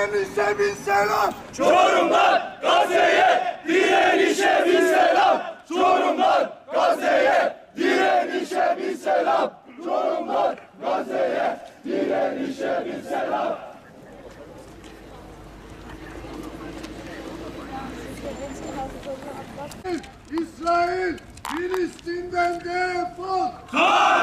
direnişe bir selam. Çorum'dan Gazze'ye direnişe bir selam. Çorum'dan Gazze'ye direnişe bir selam. Çorum'dan Gazze'ye direnişe bir selam. İsrail Filistin'den defol. Katil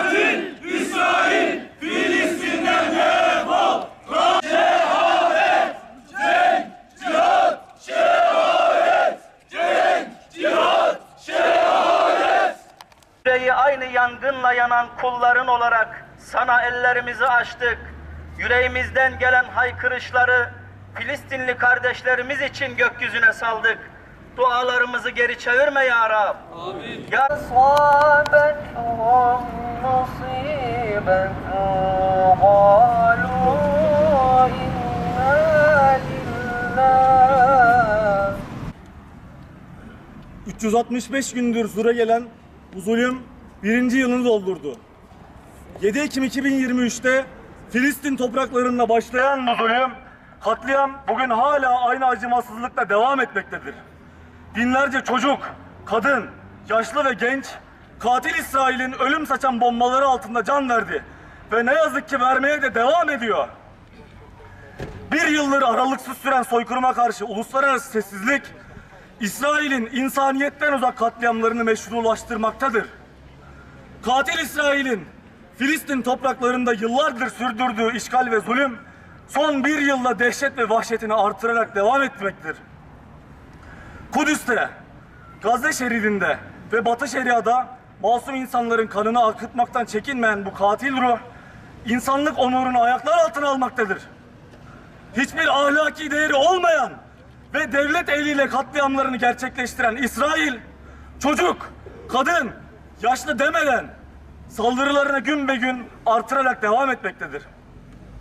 Kubbeyi aynı yangınla yanan kulların olarak sana ellerimizi açtık. Yüreğimizden gelen haykırışları Filistinli kardeşlerimiz için gökyüzüne saldık. Dualarımızı geri çevirme ya Rab. Amin. ...365 gündür süre gelen bu birinci yılını doldurdu. 7 Ekim 2023'te Filistin topraklarında başlayan bu zulüm, katliam bugün hala aynı acımasızlıkla devam etmektedir. Binlerce çocuk, kadın, yaşlı ve genç katil İsrail'in ölüm saçan bombaları altında can verdi ve ne yazık ki vermeye de devam ediyor. Bir yıldır aralıksız süren soykırıma karşı uluslararası sessizlik, İsrail'in insaniyetten uzak katliamlarını meşrulaştırmaktadır. Katil İsrail'in Filistin topraklarında yıllardır sürdürdüğü işgal ve zulüm son bir yılda dehşet ve vahşetini artırarak devam etmektir. Kudüs'te, Gazze şeridinde ve Batı Şeria'da masum insanların kanını akıtmaktan çekinmeyen bu katil ruh, insanlık onurunu ayaklar altına almaktadır. Hiçbir ahlaki değeri olmayan ve devlet eliyle katliamlarını gerçekleştiren İsrail, çocuk, kadın, yaşlı demeden saldırılarını gün be gün artırarak devam etmektedir.